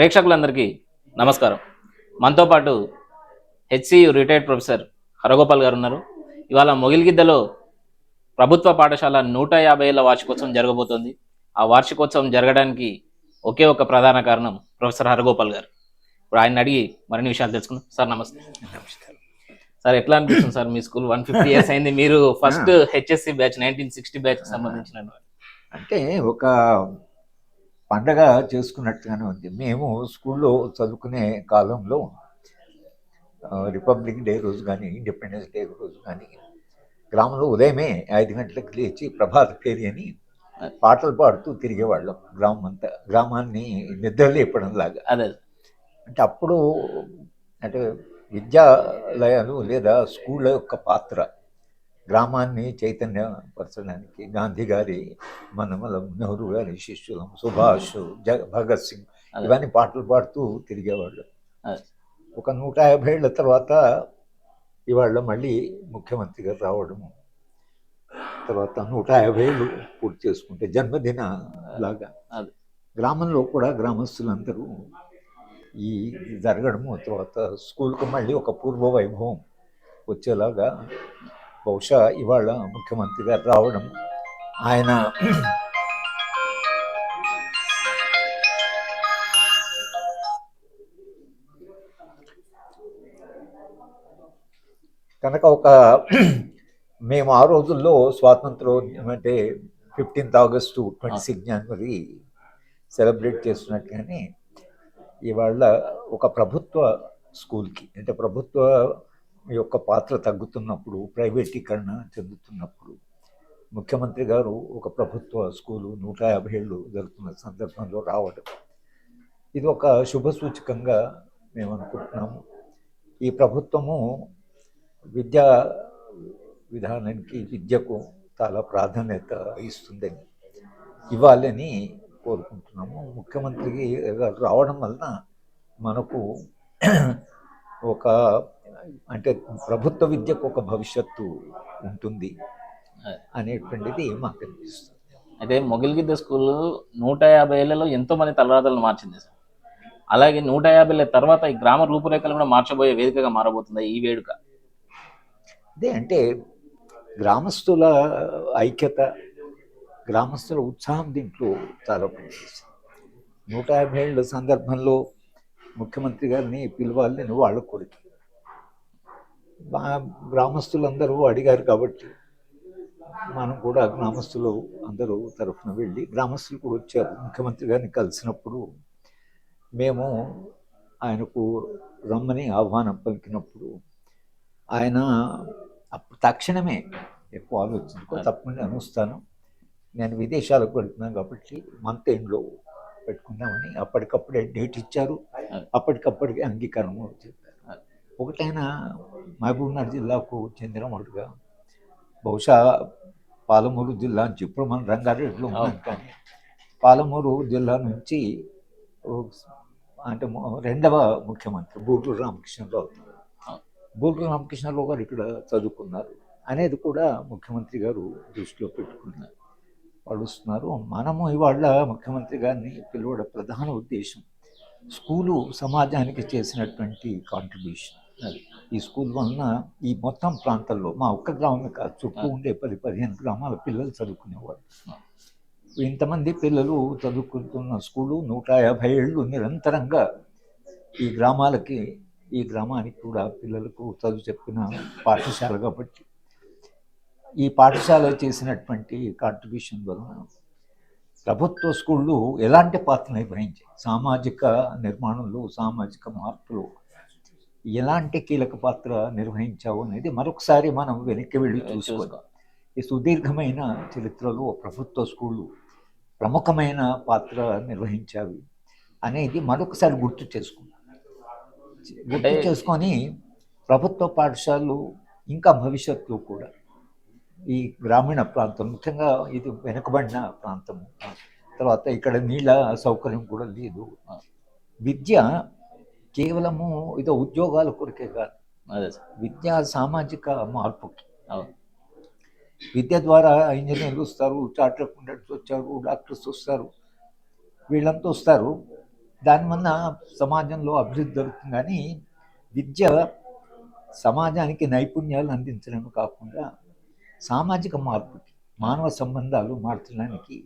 ప్రేక్షకులందరికీ నమస్కారం. మనతో పాటు హెచ్సియు రిటైర్డ్ ప్రొఫెసర్ హరగోపాల్ గారు ఉన్నారు. ఇవాళ మొగిలిగిద్దలో ప్రభుత్వ పాఠశాల నూట యాభై ఏళ్ళ వార్షికోత్సవం జరగబోతోంది. ఆ వార్షికోత్సవం జరగడానికి ఒకే ఒక ప్రధాన కారణం ప్రొఫెసర్ హరగోపాల్ గారు. ఇప్పుడు ఆయన అడిగి మరిన్ని విషయాలు తెలుసుకుందాం. సార్ నమస్తే. సార్ ఎట్లా అనిపిస్తుంది సార్ మీ స్కూల్? వన్ ఫిఫ్టీ ఇయర్స్ అయింది. మీరు first HSC batch nineteen sixty batch సంబంధించిన అంటే ఒక పండగ చేసుకున్నట్టుగానే ఉంది. మేము స్కూల్లో చదువుకునే కాలంలో రిపబ్లిక్ డే రోజు కానీ ఇండిపెండెన్స్ డే రోజు కానీ గ్రామంలో ఉదయమే ఐదు గంటలకు లేచి ప్రభాత ఫేరి అని పాటలు పాడుతూ తిరిగేవాళ్ళం గ్రామం అంతా గ్రామాన్ని నిద్ర లేపడం లాగా అదే. అంటే అప్పుడు అంటే విద్యాలయాలు లేదా స్కూళ్ళ యొక్క పాత్ర గ్రామాన్ని చైతన్యపరచడానికి గాంధీ గారి మనమలం నెహ్రూ గారి శిష్యులం సుభాష్ భగత్ సింగ్. ఇవన్నీ పాటలు పాడుతూ తిరిగేవాళ్ళు. ఒక నూట యాభై ఏళ్ళ తర్వాత ఇవాళ మళ్ళీ ముఖ్యమంత్రి గారు రావడము తర్వాత నూట యాభై ఏళ్ళు పూర్తి చేసుకుంటే జన్మదిన లాగా. గ్రామంలో కూడా గ్రామస్తులందరూ ఈ జరగడము తర్వాత స్కూల్కి మళ్ళీ ఒక పూర్వ వైభవం వచ్చేలాగా బహుశా ఇవాళ ముఖ్యమంత్రి గారు రావడం ఆయన కనుక ఒక మేము ఆ రోజుల్లో స్వాతంత్రం అంటే ఫిఫ్టీన్త్ ఆగస్టు ట్వంటీ సిక్స్ జనవరి సెలబ్రేట్ చేస్తున్నట్టుగానే ఇవాళ ఒక ప్రభుత్వ స్కూల్కి అంటే ప్రభుత్వ యొక్క పాత్ర తగ్గుతున్నప్పుడు ప్రైవేటీకరణ చెందుతున్నప్పుడు ముఖ్యమంత్రి గారు ఒక ప్రభుత్వ స్కూలు నూట యాభై ఏళ్ళు జరుగుతున్న సందర్భంలో రావడం. ఇది ఒక శుభ సూచకంగా మేము అనుకుంటున్నాము. ఈ ప్రభుత్వము విద్యా విధానానికి విద్యకు చాలా ప్రాధాన్యత ఇస్తుందని ఇవ్వాలని కోరుకుంటున్నాము. ముఖ్యమంత్రి రావడం వలన మనకు ఒక అంటే ప్రభుత్వ విద్యకు ఒక భవిష్యత్తు ఉంటుంది అనేటువంటిది మాకు అనిపిస్తుంది అయితే మొగిలిగిద్ద స్కూల్ నూట యాభై ఏళ్ళలో ఎంతో మంది తలరాతలను మార్చింది సార్. అలాగే నూట యాభై ఏళ్ళ తర్వాత ఈ గ్రామ రూపురేఖలు కూడా మార్చబోయే వేదికగా మారబోతుంది ఈ వేడుక. అదే అంటే గ్రామస్తుల ఐక్యత గ్రామస్తుల ఉత్సాహం దీంట్లో చాలా పనిచేస్తుంది నూట యాభై ఏళ్ళ సందర్భంలో ముఖ్యమంత్రి గారిని పిలవాలని వాళ్ళ కోరిక. మా గ్రామస్తులందరూ అడిగారు కాబట్టి మనం కూడా గ్రామస్తులు అందరూ తరఫున వెళ్ళి గ్రామస్తులు కూడా వచ్చారు. ముఖ్యమంత్రి గారిని కలిసినప్పుడు మేము ఆయనకు రమ్మని ఆహ్వానం పలికినప్పుడు ఆయన అప్పుడు తక్షణమే ఎక్కువ ఆలోచించుకో తప్పకుండా అనుస్తాను నేను విదేశాలకు వెళ్తున్నాను కాబట్టి మంత్ ఎండ్లో పెట్టుకుందామని అప్పటికప్పుడే డేట్ ఇచ్చారు. అప్పటికప్పటికే అంగీకారం చెప్పారు ఒకటైన మహబూబ్నగర్ జిల్లాకు చెందినవాడుగా బహుశా పాలమూరు జిల్లా నుంచి ఇప్పుడు మన రంగారెడ్డిలో ఉన్నాం కానీ పాలమూరు జిల్లా నుంచి అంటే రెండవ ముఖ్యమంత్రి బూటూరు రామకృష్ణరావు బూటూరు రామకృష్ణరావు గారు ఇక్కడ చదువుకున్నారు. అనేది కూడా ముఖ్యమంత్రి గారు దృష్టిలో పెట్టుకున్నారు. వాళ్ళు వస్తున్నారు. మనము ఇవాళ ముఖ్యమంత్రి గారిని పిలవడం ప్రధాన ఉద్దేశం. స్కూలు సమాజానికి చేసినటువంటి కాంట్రిబ్యూషన్ ఈ స్కూల్ వలన ఈ మొత్తం ప్రాంతాల్లో మా ఒక్క గ్రామమే కాదు చుట్టూ ఉండే పది పదిహేను గ్రామాల పిల్లలు చదువుకునేవాళ్ళు ఇంతమంది పిల్లలు చదువుకుంటున్న స్కూలు నూట యాభై ఏళ్ళు నిరంతరంగా ఈ గ్రామాలకి ఈ గ్రామానికి కూడా పిల్లలకు చదువు చెప్పిన పాఠశాల కాబట్టి ఈ పాఠశాల చేసినటువంటి కాంట్రిబ్యూషన్ వలన ప్రభుత్వ స్కూళ్ళు ఎలాంటి పాత్ర నిర్వహించాయి సామాజిక నిర్మాణంలో సామాజిక మార్పులో ఎలాంటి కీలక పాత్ర నిర్వహించావు అనేది మరొకసారి మనం వెనక్కి వెళ్ళి చూసుకోవాలి. ఈ సుదీర్ఘమైన చరిత్రలో ప్రభుత్వ స్కూళ్ళు ప్రముఖమైన పాత్ర నిర్వహించావి అనేది మరొకసారి గుర్తు చేసుకున్నాం. గుర్తు చేసుకొని ప్రభుత్వ పాఠశాలలు ఇంకా భవిష్యత్తులో కూడా ఈ గ్రామీణ ప్రాంతం ముఖ్యంగా ఇది వెనుకబడిన ప్రాంతము తర్వాత ఇక్కడ నీళ్ళ సౌకర్యం కూడా లేదు. విద్య కేవలము ఇదో ఉద్యోగాల కొరకే కాదు. అదే విద్య సామాజిక మార్పుకి. అవును. విద్య ద్వారా ఇంజనీర్లు వస్తారు చార్టర్ అకౌంటెంట్స్ వచ్చారు డాక్టర్స్ వస్తారు వీళ్ళంతా వస్తారు. దానివల్ల సమాజంలో అభివృద్ధి జరుగుతుంది. కానీ విద్య సమాజానికి నైపుణ్యాలు అందించడమే కాకుండా సామాజిక మార్పుకి మానవ సంబంధాలు మార్చడానికి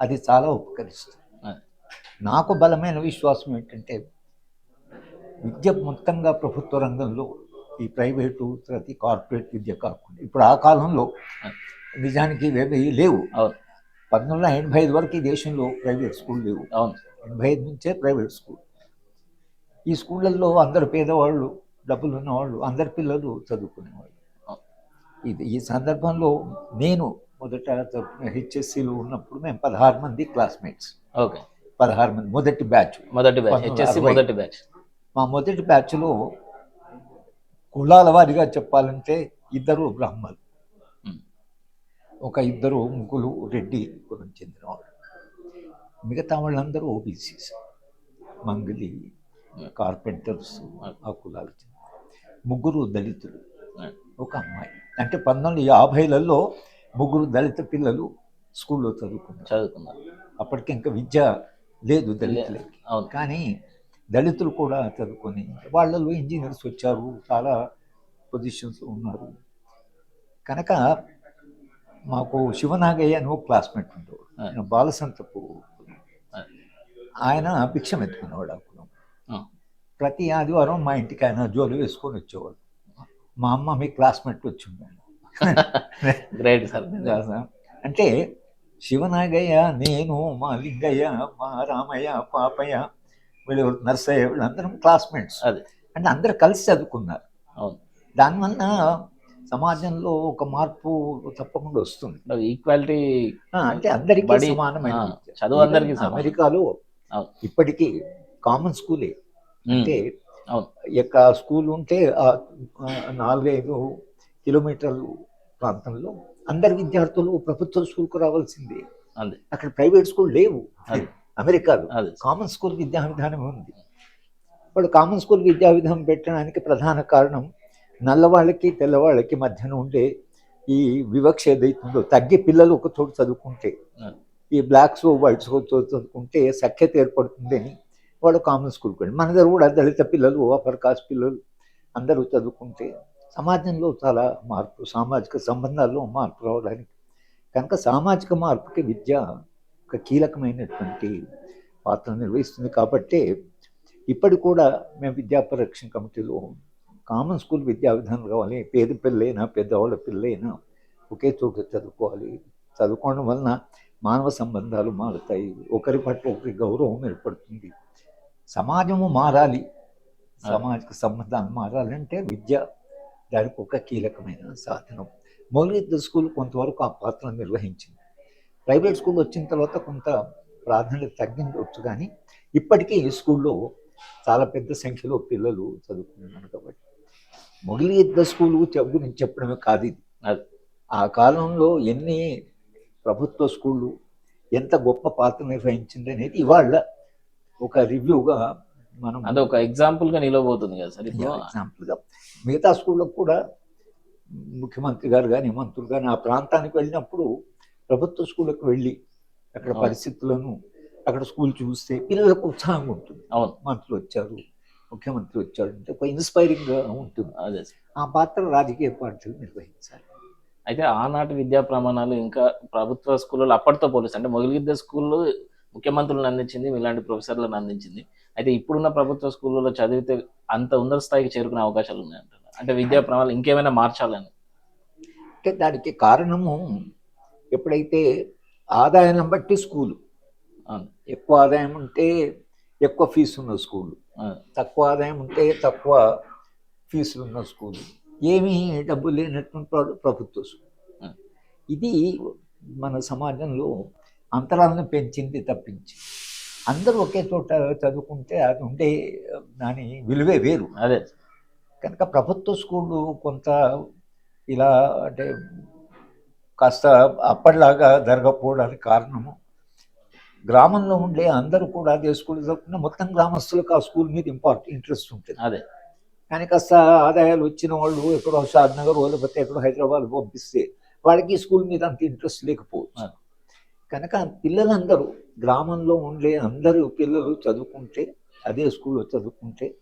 అది చాలా ఉపకరిస్తుంది. నాకు బలమైన విశ్వాసం ఏంటంటే విద్య మొత్తంగా ప్రభుత్వ రంగంలో ఈ ప్రైవేటు ప్రతి కార్పొరేట్ విద్య కాకుండా ఇప్పుడు ఆ కాలంలో నిజానికి ఇవేవి లేవు. పంతొమ్మిది వందల ఎనభై ఐదు వరకు ఈ దేశంలో ప్రైవేట్ స్కూల్ లేవు. అవును. ఎనభై ఐదు నుంచే ప్రైవేట్ స్కూల్. ఈ స్కూళ్ళల్లో అందరు పేదవాళ్ళు డబ్బులు ఉన్నవాళ్ళు అందరి పిల్లలు చదువుకునేవాళ్ళు. ఇది ఈ సందర్భంలో నేను మొదట హెచ్ఎస్సిలో ఉన్నప్పుడు మేము పదహారు మంది క్లాస్మేట్స్. ఓకే. పదహారు మంది మొదటి బ్యాచ్. మొదటి బ్యాచ్. హెచ్ఎస్సి. మొదటి బ్యాచ్. మా మొదటి బ్యాచ్లో కులాల వారిగా చెప్పాలంటే ఇద్దరు బ్రాహ్మణులు ఉమ్, ఒక ఇద్దరు ముగ్గురు రెడ్డి కులం చెందినవాళ్ళు మిగతా వాళ్ళందరూ ఓబీసీస్ మంగలి కార్పెంటర్స్ ఆ కులాలు ముగ్గురు దళితులు. ఒక అమ్మాయి. అంటే పంతొమ్మిది యాభైలలో ముగ్గురు దళిత పిల్లలు స్కూల్లో చదువుకున్నారు. చదువుకున్నారు. అప్పటికి ఇంకా విద్య లేదు దళితులకి. కానీ దళితులు కూడా చదువుకొని వాళ్ళలో ఇంజనీర్స్ వచ్చారు చాలా పొజిషన్స్ ఉన్నారు. కనుక మాకు శివనాగయ్య అని ఒక క్లాస్మేట్ ఉండేవాడు. ఆయన బాలసంతపు ఆయన భిక్షం ఎత్తుకునేవాడు ఆ కులం. ప్రతి ఆదివారం మా ఇంటికి ఆయన జోలు వేసుకొని వచ్చేవాడు. మా అమ్మ మీ క్లాస్మేట్ వచ్చి ఉండాలి గ్రేట్ సార్ అంటే శివనాగయ్య నేను మా లింగయ్య మా రామయ్య పాపయ్య వీళ్ళు నర్సయ్య వీళ్ళందరం క్లాస్మేట్స్ అదే. అంటే అందరు కలిసి చదువుకున్నారు. అవును. దానివల్ల సమాజంలో ఒక మార్పు తప్పకుండా వస్తుంది. ఈక్వాలిటీ అంటే అందరికీ సమానమైన. చదువు అందరికీ. అమెరికాలో ఇప్పటికీ కామన్ స్కూలే. అంటే యొక్క స్కూల్ ఉంటే నాలుగైదు కిలోమీటర్లు ప్రాంతంలో అందరి విద్యార్థులు ప్రభుత్వ స్కూల్కు రావాల్సిందే. అక్కడ ప్రైవేట్ స్కూల్ లేవు. అమెరికాలో కామన్ స్కూల్ విద్యా విధానం ఉంది. వాళ్ళు కామన్ స్కూల్ విద్యా విధానం పెట్టడానికి ప్రధాన కారణం నల్లవాళ్ళకి తెల్లవాళ్ళకి మధ్యన ఉండే ఈ వివక్ష ఏదైతుందో తగ్గి పిల్లలు ఒక చోటు చదువుకుంటే. ఈ బ్లాక్స్ వైట్స్ చదువుకుంటే సఖ్యత ఏర్పడుతుందని వాడు కామన్ స్కూల్కి వెళ్ళి మన దగ్గర కూడా దళిత పిల్లలు అప్పర్ కాస్ట్ పిల్లలు అందరూ చదువుకుంటే సమాజంలో చాలా మార్పు సామాజిక సంబంధాల్లో మార్పు రావడానికి కనుక సామాజిక మార్పుకి విద్య ఒక కీలకమైనటువంటి పాత్ర నిర్వహిస్తుంది. కాబట్టి ఇప్పటికి కూడా మేము విద్యా పరిరక్షణ కమిటీలో కామన్ స్కూల్ విద్యా విధానం కావాలి. పేద పిల్లైనా పెద్దవాళ్ళ పిల్లైనా ఒకే చోట చదువుకోవాలి. చదువుకోవడం వలన మానవ సంబంధాలు మారుతాయి. ఒకరి పట్ల ఒకరి గౌరవం ఏర్పడుతుంది. సమాజము మారాలి. సామాజిక సంబంధాలు మారాలంటే విద్య దానికి ఒక కీలకమైన సాధనం. మౌలిక స్కూల్ కొంతవరకు ఆ పాత్ర నిర్వహించింది. ప్రైవేట్ స్కూల్ వచ్చిన తర్వాత కొంత ప్రాధాన్యత తగ్గించవచ్చు కానీ ఇప్పటికీ ఈ స్కూల్లో చాలా పెద్ద సంఖ్యలో పిల్లలు చదువుకుంటున్నారు కాబట్టి. మొగిలి యుద్ధ స్కూలు గురించి చెప్పడమే కాదు ఇది. అది. ఆ కాలంలో ఎన్ని ప్రభుత్వ స్కూళ్ళు ఎంత గొప్ప పాత్ర నిర్వహించింది అనేది ఇవాళ ఒక రివ్యూగా మనం అదొక ఎగ్జాంపుల్గా నిలవబోతుంది కదా సార్ ఎగ్జాంపుల్గా. మిగతా స్కూళ్ళకు కూడా ముఖ్యమంత్రి గారు కానీ మంత్రులు కానీ ఆ ప్రాంతానికి వెళ్ళినప్పుడు ప్రభుత్వ స్కూళ్ళకు వెళ్ళి అక్కడ. పరిస్థితులను అక్కడ స్కూల్ చూస్తే పిల్లలకు ఉత్సాహంగా ఉంటుంది. అవును. మంత్రులు వచ్చారు ముఖ్యమంత్రి వచ్చాడు అంటే ఒక ఇన్స్పైరింగ్గా ఉంటుంది. అదే. ఆ పాత్ర రాజకీయ పార్టీలు నిర్వహించాలి. అయితే ఆనాటి విద్యా ప్రమాణాలు ఇంకా ప్రభుత్వ స్కూల్లో అప్పటితో పోలిస్తే అంటే మొగిలిగిద్ద స్కూల్లో ముఖ్యమంత్రులను అందించింది ఇలాంటి ప్రొఫెసర్లను అందించింది. అయితే ఇప్పుడున్న ప్రభుత్వ స్కూళ్ళలో చదివితే అంత ఉన్నత స్థాయికి చేరుకునే అవకాశాలు ఉన్నాయంటారు? అంటే విద్యా ప్రమాణాలు ఇంకేమైనా మార్చాలని? అంటే దానికి కారణము ఎప్పుడైతే ఆదాయాన్ని బట్టి స్కూలు. ఎక్కువ ఆదాయం ఉంటే ఎక్కువ ఫీజు ఉన్న స్కూలు తక్కువ ఆదాయం ఉంటే తక్కువ ఫీజులు ఉన్న స్కూలు. ఏమీ డబ్బు లేనటువంటి ప్ర- ప్రభుత్వ స్కూల్. ఇది మన సమాజంలో అంతరాలను పెంచింది తప్పించి. అందరూ ఒకే చోట చదువుకుంటే అది ఉండే దాని విలువే వేరు. అదే. కనుక ప్రభుత్వ స్కూళ్ళు కొంత ఇలా అంటే కాస్త అప్పటిలాగా జరగకపోవడానికి కారణము. గ్రామంలో ఉండే అందరూ కూడా అదే స్కూల్ చదువుకున్న మొత్తం గ్రామస్తులకు ఆ స్కూల్ మీద ఇంపార్టెంట్ ఇంట్రెస్ట్ ఉంటుంది. అదే. కానీ కాస్త ఆదాయాలు వచ్చిన వాళ్ళు ఎక్కడో షాద్ నగర్ లేకపోతే ఎక్కడో హైదరాబాద్ పంపిస్తే వాళ్ళకి స్కూల్ మీద అంత ఇంట్రెస్ట్ లేకపోవచ్చు. కనుక పిల్లలందరూ గ్రామంలో ఉండే అందరూ పిల్లలు చదువుకుంటే అదే స్కూల్లో చదువుకుంటే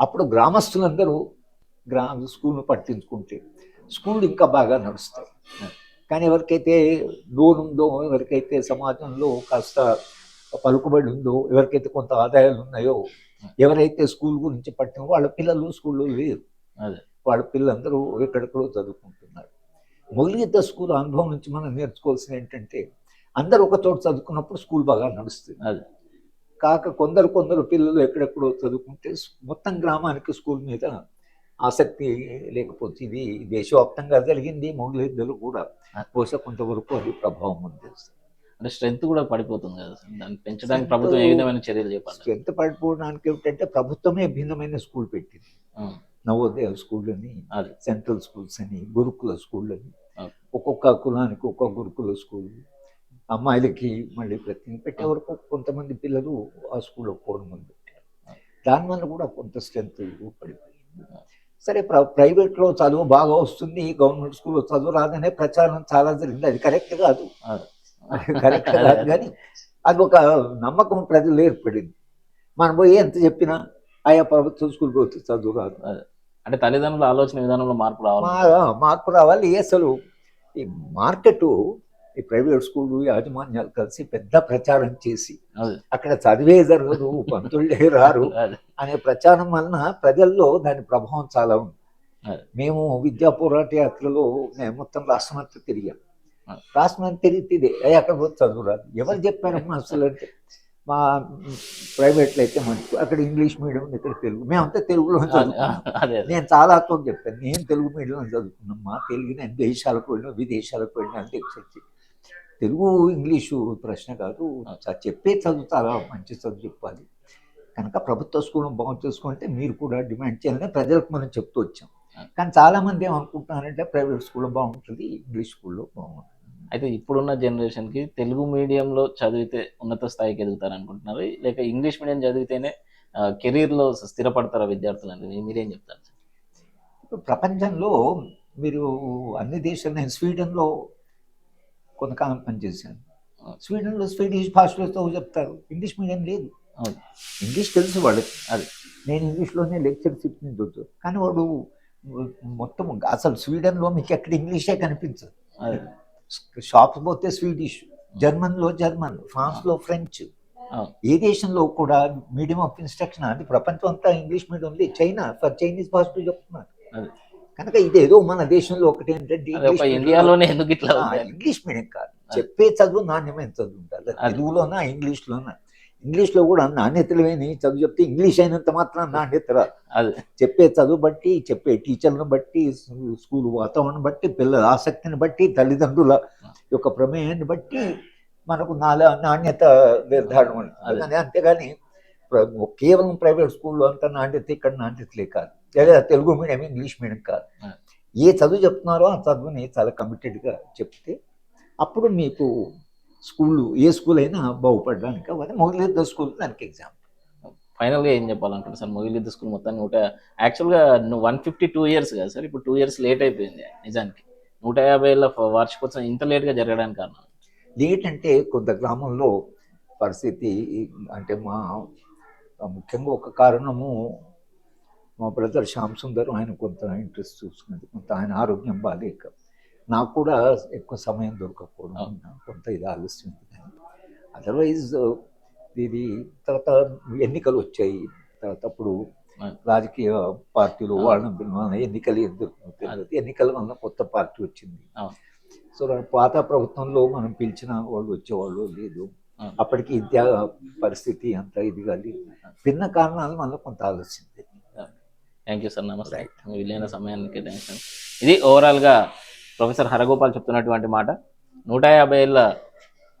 అప్పుడు గ్రామస్తులందరూ గ్రా స్కూల్ను పట్టించుకుంటే స్కూల్ ఇంకా బాగా నడుస్తాయి. కానీ ఎవరికైతే లోన్ ఉందో ఎవరికైతే సమాజంలో కాస్త పలుకుబడి ఉందో ఎవరికైతే కొంత ఆదాయాలు ఉన్నాయో ఎవరైతే స్కూల్ గురించి పట్టిన వాళ్ళ పిల్లలు స్కూల్లో లేరు. అదే. వాళ్ళ పిల్లలందరూ ఎక్కడెక్కడో చదువుకుంటున్నారు. మొదలుగిద్ద స్కూల్ అనుభవం నుంచి మనం నేర్చుకోవాల్సింది ఏంటంటే అందరూ ఒక చోట చదువుకున్నప్పుడు స్కూల్ బాగా నడుస్తుంది. అదే. కాక కొందరు కొందరు పిల్లలు ఎక్కడెక్కడో చదువుకుంటే మొత్తం గ్రామానికి స్కూల్ మీద ఆసక్తి లేకపోతే ఇది దేశవ్యాప్తంగా జరిగింది మొదలైద్దరు కూడా బహుశా కొంతవరకు అది ప్రభావం ఉంది. అంటే స్ట్రెంత్ కూడా పడిపోతుంది కదా దాన్ని పెంచడానికి ప్రభుత్వం ఏ విధమైన చర్యలు చెప్పాలి ఎంత పడిపోవడానికి ఏమిటంటే ప్రభుత్వమే భిన్నమైన స్కూల్ పెట్టింది. నవోదయ స్కూల్ అని సెంట్రల్ స్కూల్స్ అని గురుకుల స్కూల్ అని. ఒక్కొక్క కులానికి ఒక్కొక్క గురుకుల స్కూల్. అమ్మాయిలకి మళ్ళీ ప్రతి పెట్టే వరకు కొంతమంది పిల్లలు ఆ స్కూల్లో పోవడం మొదలు పెట్టారు. దానివల్ల కూడా కొంత స్ట్రెంత్ పడిపోయింది. సరే ప్ర ప్రైవేట్లో చదువు బాగా వస్తుంది గవర్నమెంట్ స్కూల్లో చదువు రాదనే ప్రచారం చాలా జరిగింది. అది కరెక్ట్ కాదు. కరెక్ట్ కాదు కానీ అది ఒక నమ్మకం ప్రజలు ఏర్పడింది. మనం పోయి ఎంత చెప్పినా ఆయా ప్రభుత్వ స్కూల్ పోతే చదువు రాదు. అంటే తల్లిదండ్రుల ఆలోచన విధానంలో మార్పు రావాలి. మార్పు రావాలి. అసలు ఈ మార్కెట్ ఈ ప్రైవేట్ స్కూళ్ళు యాజమాన్యాలు కలిసి పెద్ద ప్రచారం చేసి అక్కడ చదివే జరగదు పంతులే రారు అనే ప్రచారం వలన ప్రజల్లో దాని ప్రభావం చాలా ఉంది. మేము విద్యా పోరాట యాత్రలో మేము మొత్తం రాష్ట్రమంతా తిరిగాం. అదే. రాష్ట్రమంతా తిరిగి ఇదే. "ఏ, అక్కడ పోతే చదువు రాదు ఎవరు చెప్పారమ్మా అసలు అంటే? మా ప్రైవేట్లో అయితే మంచి అక్కడ ఇంగ్లీష్ మీడియం ఇక్కడ తెలుగు. మేమంతా తెలుగులో చదువుకున్నాం. అదే నేను చాలా తో చెప్పాను. నేను తెలుగు మీడియంలో చదువుకున్నాం మా తెలుగు నేను దేశాలకు వెళ్ళినా విదేశాలకు వెళ్ళినా అంటే వచ్చి తెలుగు ఇంగ్లీషు ప్రశ్న కాదు. చెప్పే చదువు చాలా మంచి చదువు చెప్పాలి. కనుక ప్రభుత్వ స్కూల్ బాగు చేసుకుంటే మీరు కూడా డిమాండ్ చేయాలని ప్రజలకు మనం చెప్తూ వచ్చాం. కానీ చాలా మంది ఏమనుకుంటున్నారంటే ప్రైవేట్ స్కూల్లో బాగుంటుంది ఇంగ్లీష్ స్కూల్లో బాగుంటుంది. అయితే ఇప్పుడున్న జనరేషన్కి తెలుగు మీడియంలో చదివితే ఉన్నత స్థాయికి ఎదుగుతారు అనుకుంటున్నారు లేక ఇంగ్లీష్ మీడియం చదివితేనే కెరీర్లో స్థిరపడతారా విద్యార్థులు అనేది? మీరేం చెప్తారు? ప్రపంచంలో మీరు అన్ని దేశాలు నేను స్వీడన్లో కొంతకాలం పనిచేశాను స్వీడన్లో స్వీడిష్ భాషలో చదువు చెప్తారు. ఇంగ్లీష్ మీడియం లేదు. ఇంగ్లీష్ తెలుసు వాళ్ళకి. అది. నేను ఇంగ్లీష్లోనే లెక్చర్స్ ఇప్పించవచ్చు కానీ వాడు మొత్తం అసలు స్వీడన్లో మీకు ఎక్కడ ఇంగ్లీషే కనిపించదు. షాప్స్ పోతే స్వీడిష్ జర్మన్లో జర్మన్ ఫ్రాన్స్లో ఫ్రెంచ్. ఏ దేశంలో కూడా మీడియం ఆఫ్ ఇన్స్ట్రక్షన్ అది ప్రపంచం అంతా ఇంగ్లీష్ మీడియం ఉంది. చైనా ఫర్ చైనీస్ భాషలో చెప్తున్నారు. కనుక ఇదేదో మన దేశంలో ఒకటి ఏంటంటే ఇండియాలోనే ఎందుకు ఇట్లా? ఇంగ్లీష్ మీడియం కాదు. చెప్పే చదువు నాణ్యమైన చదువు ఉండాలి. తెలుగులోనా ఇంగ్లీష్లోనా ఇంగ్లీష్లో కూడా నాణ్యత లేని చదువు చెప్తే ఇంగ్లీష్ అయినంత మాత్రం నాణ్యత రాదు. చెప్పే చదువు బట్టి చెప్పే టీచర్లను బట్టి స్కూ- స్కూల్ వాతావరణం బట్టి పిల్లల ఆసక్తిని బట్టి తల్లిదండ్రుల యొక్క ప్రమేయాన్ని బట్టి మనకు నాల నాణ్యత నిర్ధారణ అంతేగాని కేవలం ప్రైవేట్ స్కూల్లో అంత నాణ్యత ఇక్కడ నాణ్యతలే కాదు. లేదా తెలుగు మీడియం ఇంగ్లీష్ మీడియం కాదు. ఏ చదువు చెప్తున్నారో ఆ చదువుని చాలా కమిటెడ్గా చెప్తే అప్పుడు మీకు స్కూల్ ఏ స్కూల్ అయినా బాగుపడడానికి అవ్వదు. మొదలెద్ద స్కూల్ దానికి ఎగ్జామ్ ఫైనల్గా ఏం చెప్పాలనుకుంటున్నారు సార్? మొగిలిద్ద స్కూల్ మొత్తాన్ని నూట యాక్చువల్గా వన్ ఫిఫ్టీ టూ ఇయర్స్ కదా సార్? ఇప్పుడు టూ ఇయర్స్ లేట్ అయిపోయింది నిజానికి. నూట యాభై ఏళ్ళ వార్షికోత్సవం ఇంత లేట్గా జరగడానికి కారణం? లేట్ అంటే కొంత గ్రామంలో పరిస్థితి అంటే మా ముఖ్యంగా ఒక కారణము మా బ్రదర్ శ్యామ్ సుందర్ ఆయన కొంత ఇంట్రెస్ట్ చూసుకున్నది కొంత ఆయన ఆరోగ్యం బాగాలేక నాకు కూడా ఎక్కువ సమయం దొరకకపోవడం కొంత ఇది ఆలస్యం కానీ అదర్వైజ్ ఇది తర్వాత ఎన్నికలు వచ్చాయి. తర్వాత అప్పుడు రాజకీయ పార్టీలు పిలవాలి ఎన్నికలు ఎందుకు. ఎన్నికల వల్ల కొత్త పార్టీ వచ్చింది. సో పాత ప్రభుత్వంలో మనం పిలిచిన వాళ్ళు వచ్చేవాళ్ళు లేదు. అప్పటికి విద్యా పరిస్థితి అంత ఇదిగా లేదు భిన్న కారణాల వల్ల కొంత ఆలస్యం. థ్యాంక్ యూ సార్ నమస్తే మీ విలువైన సమయాన్ని కేటాయించాను ఇది ఓవరాల్గా ప్రొఫెసర్ హరగోపాల్ చెప్తున్నటువంటి మాట. నూట యాభై ఏళ్ళ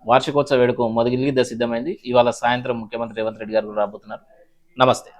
వార్షికోత్సవ వేడుక మొదగిలిగిద్ద సిద్ధమైంది. ఇవాళ సాయంత్రం ముఖ్యమంత్రి రేవంత్ రెడ్డి గారు రాబోతున్నారు. నమస్తే.